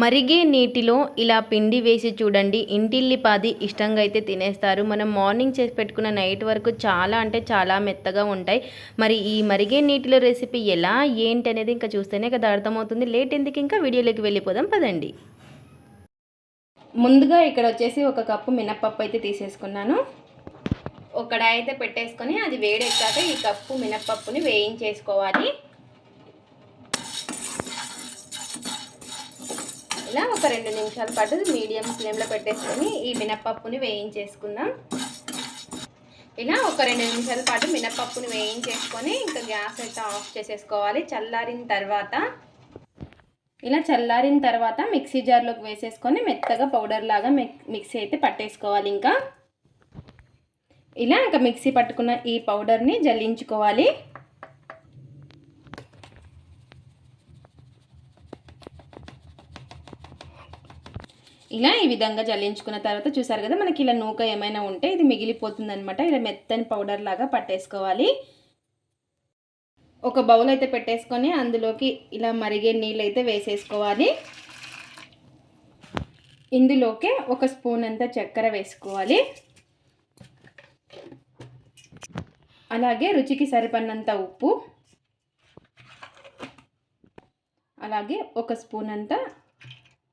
మరిగే నీటిలో ఇలా పిండి వేసి చూడండి. ఇంటిల్లిపాది ఇష్టంగా అయితే తినేస్తారు. మనం మార్నింగ్ చేసి పెట్టుకున్న నైట్ వరకు చాలా అంటే చాలా మెత్తగా ఉంటాయి. మరి ఈ మరిగే నీటిలో రెసిపీ ఎలా ఏంటి అనేది ఇంకా చూస్తేనే కదా అర్థమవుతుంది. లేట్ ఎందుకు ఇంకా వీడియోలోకి వెళ్ళిపోదాం. పదండి. ముందుగా ఇక్కడ వచ్చేసి ఒక కప్పు మినప్పప్పు అయితే తీసేసుకున్నాను. ఒకడా అయితే పెట్టేసుకొని అది వేడెక్కాక ఈ కప్పు మినప్పప్పుని వేయించేసుకోవాలి. ఇలా ఒక రెండు నిమిషాల పాటు మీడియం ఫ్లేమ్లో పెట్టేసుకొని ఈ మినప్పప్పుని వేయించేసుకుందాం. ఇలా ఒక రెండు నిమిషాల పాటు మినప్పప్పుని వేయించేసుకొని ఇంకా గ్యాస్ అయితే ఆఫ్ చేసేసుకోవాలి. చల్లారిన తర్వాత ఇలా చల్లారిన తర్వాత మిక్సీ జార్లోకి వేసేసుకొని మెత్తగా పౌడర్ లాగా మిక్సీ అయితే పట్టేసుకోవాలి ఇంకా. ఇలా ఇంకా మిక్సీ పట్టుకున్న ఈ పౌడర్ని జల్లించుకోవాలి. ఇలా ఈ విధంగా జల్లించుకున్న తర్వాత చూసారు కదా మనకి ఇలా నూక ఏమైనా ఉంటే ఇది మిగిలిపోతుంది అనమాట ఇలా మెత్తని పౌడర్ లాగా పట్టేసుకోవాలి. ఒక బౌల్ అయితే పెట్టేసుకొని అందులోకి ఇలా మరిగే నీళ్ళు అయితే వేసేసుకోవాలి. ఇందులోకే ఒక స్పూన్ అంతా చక్కెర వేసుకోవాలి. అలాగే రుచికి సరిపడినంత ఉప్పు. అలాగే ఒక స్పూన్ అంత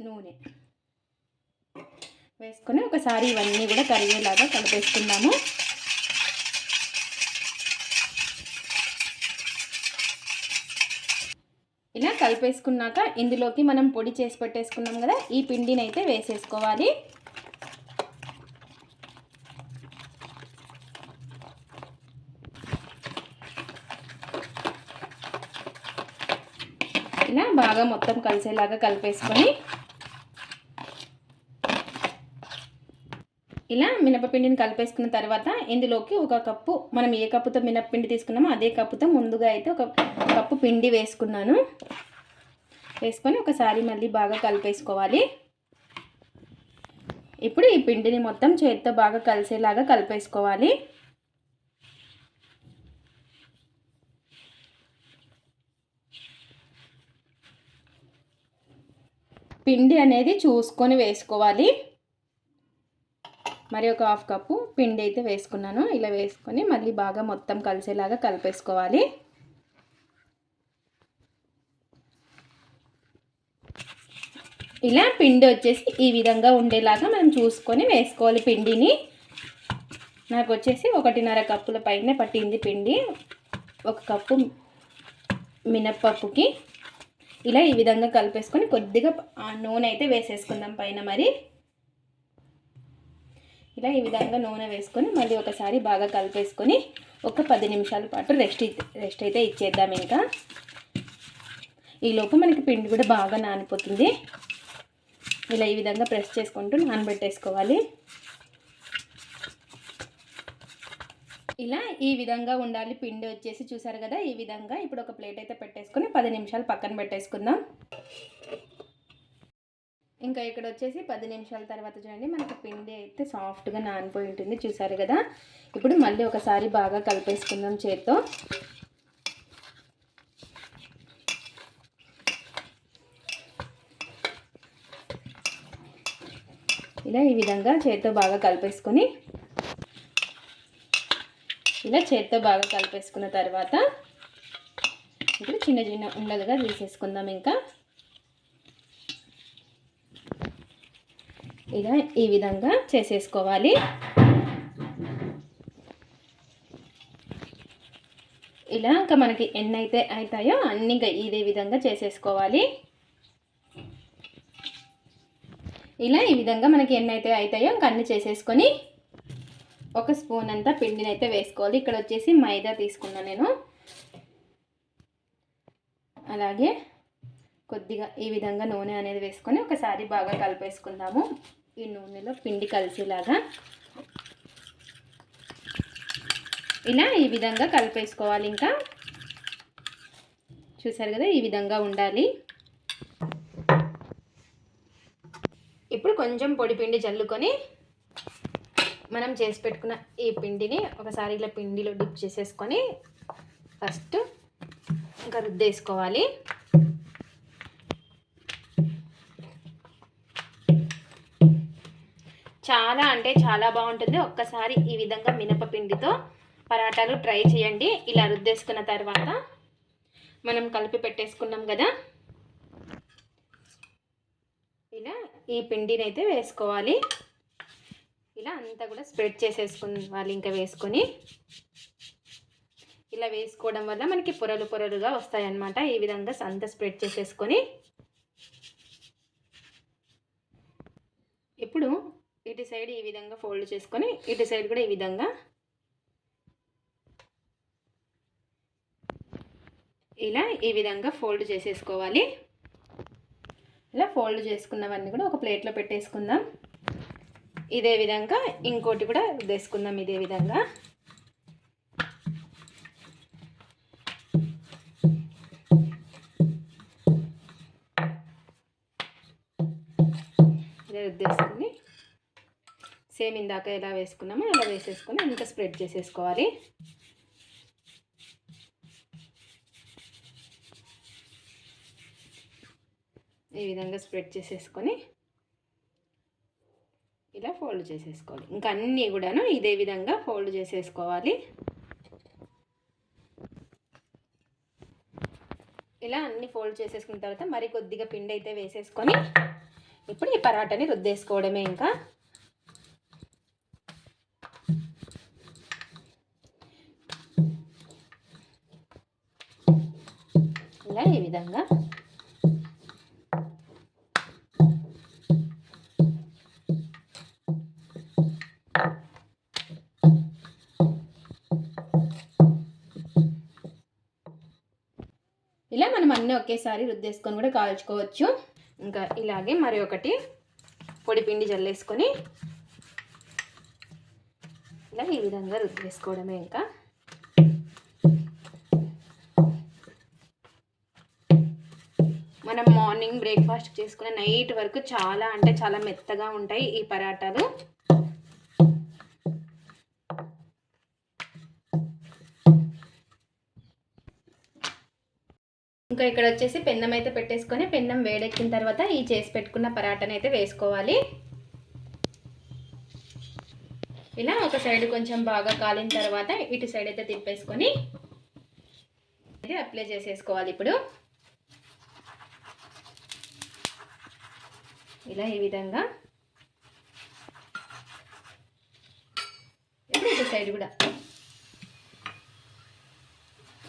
నూనె. వేసుకొని ఒకసారి ఇవన్నీ కూడా కరిగేలాగా కలిపేసుకుందాము. ఇలా కలిపేసుకున్నాక ఇందులోకి మనం పొడి చేసి పెట్టేసుకున్నాం కదా ఈ పిండిని అయితే వేసేసుకోవాలి. ఇలా బాగా మొత్తం కలిసేలాగా కలిపేసుకొని ఇలా మినపపిండిని కలిపేసుకున్న తర్వాత ఇందులోకి ఒక కప్పు మనం ఏ కప్పుతో మినపపిండి తీసుకున్నామో అదే కప్పుతో ముందుగా అయితే ఒక కప్పు పిండి వేసుకున్నాను. వేసుకొని ఒకసారి మళ్ళీ బాగా కలిపేసుకోవాలి. ఇప్పుడు ఈ పిండిని మొత్తం చేతితో బాగా కలిసేలాగా కలిపేసుకోవాలి. పిండి అనేది చూసుకొని వేసుకోవాలి. మరి ఒక హాఫ్ కప్పు పిండి అయితే వేసుకున్నాను. ఇలా వేసుకొని మళ్ళీ బాగా మొత్తం కలిసేలాగా కలిపేసుకోవాలి. ఇలా పిండి వచ్చేసి ఈ విధంగా ఉండేలాగా మనం చూసుకొని వేసుకోవాలి పిండిని. నాకు వచ్చేసి ఒకటిన్నర కప్పుల పైన పట్టింది పిండి. ఒక కప్పు మినప్పప్పుకి. ఇలా ఈ విధంగా కలిపేసుకొని కొద్దిగా నూనె అయితే వేసేసుకుందాం పైన మరి. ఇలా ఈ విధంగా నూనె వేసుకొని మళ్ళీ ఒకసారి బాగా కలిపేసుకొని ఒక పది నిమిషాల పాటు రెస్ట్ రెస్ట్ అయితే ఇచ్చేద్దాం ఇంకా. ఈలోపు మనకి పిండి కూడా బాగా నానిపోతుంది. ఇలా ఈ విధంగా ప్రెస్ చేసుకుంటూ నానబెట్టేసుకోవాలి. ఇలా ఈ విధంగా ఉండాలి పిండి వచ్చేసి చూసారు కదా? ఈ విధంగా ఇప్పుడు ఒక ప్లేట్ అయితే పెట్టేసుకొని పది నిమిషాలు పక్కన పెట్టేసుకుందాం. ఇంకా ఇక్కడ వచ్చేసి పది నిమిషాల తర్వాత చూడండి మనకి పిండి అయితే సాఫ్ట్గా నానిపోయి ఉంటుంది చూసారు కదా? ఇప్పుడు మళ్ళీ ఒకసారి బాగా కలిపేసుకుందాం చేత్తో. ఇలా ఈ విధంగా చేత్తో బాగా కలిపేసుకొని ఇలా చేత్తో బాగా కలిపేసుకున్న తర్వాత ఇప్పుడు చిన్న చిన్న ఉండలుగా తీసేసుకుందాం ఇంకా. ఇలా ఈ విధంగా చేసేసుకోవాలి. ఇలా ఇంకా మనకి ఎన్ని అయితే అవుతాయో అన్ని ఇంకా ఇదే విధంగా చేసేసుకోవాలి. ఇలా ఈ విధంగా మనకి ఎన్ని అయితే అవుతాయో ఇంకా అన్ని చేసేసుకొని ఒక స్పూన్ అంతా పిండిని అయితే వేసుకోవాలి. ఇక్కడ వచ్చేసి మైదా తీసుకున్నాను నేను. అలాగే కొద్దిగా ఈ విధంగా నూనె అనేది వేసుకొని ఒకసారి బాగా కలిపేసుకుందాము. ఈ నూనెలో పిండి కలిసేలాగా ఇలా ఈ విధంగా కలిపేసుకోవాలి ఇంకా. చూసారు కదా ఈ విధంగా ఉండాలి. ఇప్పుడు కొంచెం పొడి పిండి చల్లుకొని మనం చేసి పెట్టుకున్న ఈ పిండిని ఒకసారి ఇలా పిండిలో డిప్ చేసేసుకొని ఫస్ట్ ఇంకా రుద్దేసుకోవాలి. చాలా అంటే చాలా బాగుంటుంది. ఒక్కసారి ఈ విధంగా మినపపిండితో పరాటాలు ట్రై చేయండి. ఇలా రుద్దేసుకున్న తర్వాత మనం కలిపి పెట్టేసుకున్నాం కదా. ఇలా ఈ పిండిని అయితే వేసుకోవాలి. ఇలా అంతా కూడా స్ప్రెడ్ చేసేసుకోవాలి ఇంకా వేసుకొని ఇలా వేసుకోవడం వల్ల మనకి పొరలు పొరలుగా వస్తాయన్నమాట. ఈ విధంగా అంతా స్ప్రెడ్ చేసేసుకొని ఇప్పుడు ఇటు సైడ్ ఈ విధంగా ఫోల్డ్ చేసుకొని ఇటు సైడ్ కూడా ఈ విధంగా ఇలా ఈ విధంగా ఫోల్డ్ చేసేసుకోవాలి. ఇలా ఫోల్డ్ చేసుకున్నవన్నీ కూడా ఒక ప్లేట్లో పెట్టేసుకుందాం. ఇదే విధంగా ఇంకోటి కూడా వేసుకుందాం ఇదే విధంగా. ఇలా రుద్దేసుకుని సేమ్ ఇందాక ఎలా వేసుకున్నామో అలా వేసేసుకొని ఇంకా స్ప్రెడ్ చేసేసుకోవాలి. ఈ విధంగా స్ప్రెడ్ చేసేసుకొని ఇలా ఫోల్డ్ చేసేసుకోవాలి. ఇంకా అన్నీ కూడాను ఇదే విధంగా ఫోల్డ్ చేసేసుకోవాలి. ఇలా అన్ని ఫోల్డ్ చేసేసుకున్న తర్వాత మరి కొద్దిగా పిండి అయితే వేసేసుకొని ఇప్పుడు ఈ పరాటాని రుద్దేసుకోవడమే ఇంకా. ఇలా ఈ విధంగా. ఇలా మనం అన్నీ ఒకేసారి రుద్దేసుకొని కూడా కాల్చుకోవచ్చు. ఇంకా ఇలాగే మరి ఒకటి పొడి పిండి జల్లేసుకొని ఇలా ఈ విధంగా రుద్దేసుకోవడమే ఇంకా. మార్నింగ్ బ్రేక్ఫాస్ట్ చేసుకునే నైట్ వరకు చాలా అంటే చాలా మెత్తగా ఉంటాయి ఈ పరాటాలు. ఇంకా ఇక్కడ వచ్చేసి పెన్నం అయితే పెట్టేసుకొని పెన్నం వేడెక్కిన తర్వాత ఈ చేసి పెట్టుకున్న పరాటాని అయితే వేసుకోవాలి. ఇలా ఒక సైడ్ కొంచెం బాగా కాలిన తర్వాత ఇటు సైడ్ అయితే తిప్పేసుకొని అప్లై చేసేసుకోవాలి ఇప్పుడు. ఇలా ఈ విధంగా. ఇటు సైడ్ కూడా.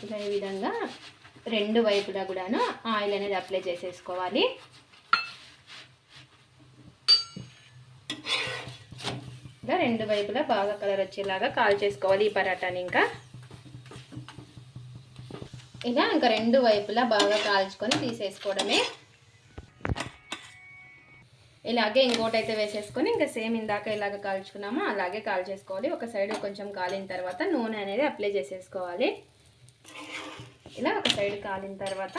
ఇలా ఈ విధంగా రెండు వైపులా కూడాను ఆయిల్ అనేది అప్లై చేసేసుకోవాలి. ఇలా రెండు వైపులా బాగా కలర్ వచ్చేలాగా కాల్ చేసుకోవాలి ఈ పరాటాని ఇంకా. ఇలా ఇంకా రెండు వైపులా బాగా కాల్చుకొని తీసేసుకోవడమే. ఇలాగే ఇంకోటి అయితే వేసేసుకొని ఇంకా సేమ్ ఇందాక ఇలాగ కాల్చుకున్నామో అలాగే కాల్ చేసుకోవాలి. ఒక సైడ్ కొంచెం కాలిన తర్వాత నూనె అనేది అప్లై చేసేసుకోవాలి. ఇలా ఒక సైడ్ కాలిన తర్వాత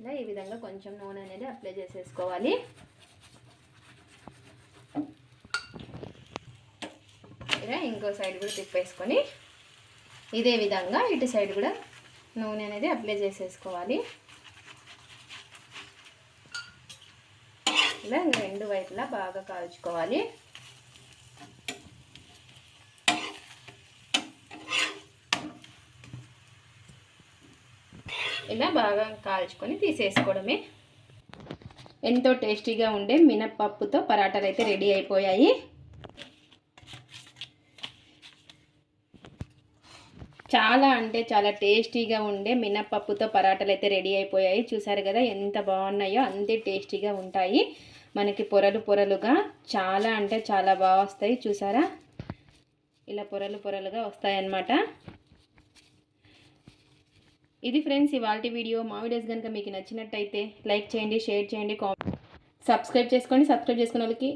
ఇలా ఈ విధంగా కొంచెం నూనె అనేది అప్లై చేసేసుకోవాలి. ఇలా ఇంకో సైడ్ కూడా తిప్పేసుకొని ఇదే విధంగా ఇటు సైడ్ కూడా నూనె అనేది అప్లై చేసేసుకోవాలి. ఇలా రెండు వైపులా బాగా కాల్చుకోవాలి. ఇలా బాగా కాల్చుకొని తీసేసుకోవడమే. ఎంతో టేస్టీగా ఉండే మినప్పప్పుతో పరాటాలు అయితే రెడీ అయిపోయాయి. చాలా అంటే చాలా టేస్టీగా ఉండే మినప్పప్పుతో పరాటాలు అయితే రెడీ అయిపోయాయి. చూసారు కదా ఎంత బాగున్నాయో అంతే టేస్టీగా ఉంటాయి. మనకి పొరలు పొరలుగా చాలా అంటే చాలా బాగా వస్తాయి. చూసారా? ఇలా పొరలు పొరలుగా వస్తాయన్నమాట. ఇది ఫ్రెండ్స్ ఇవాళ వీడియో. మా వీడియోస్ కనుక మీకు నచ్చినట్టయితే లైక్ చేయండి షేర్ చేయండి కామెంట్ సబ్స్క్రైబ్ చేసుకోండి. సబ్స్క్రైబ్ చేసుకున్న వాళ్ళకి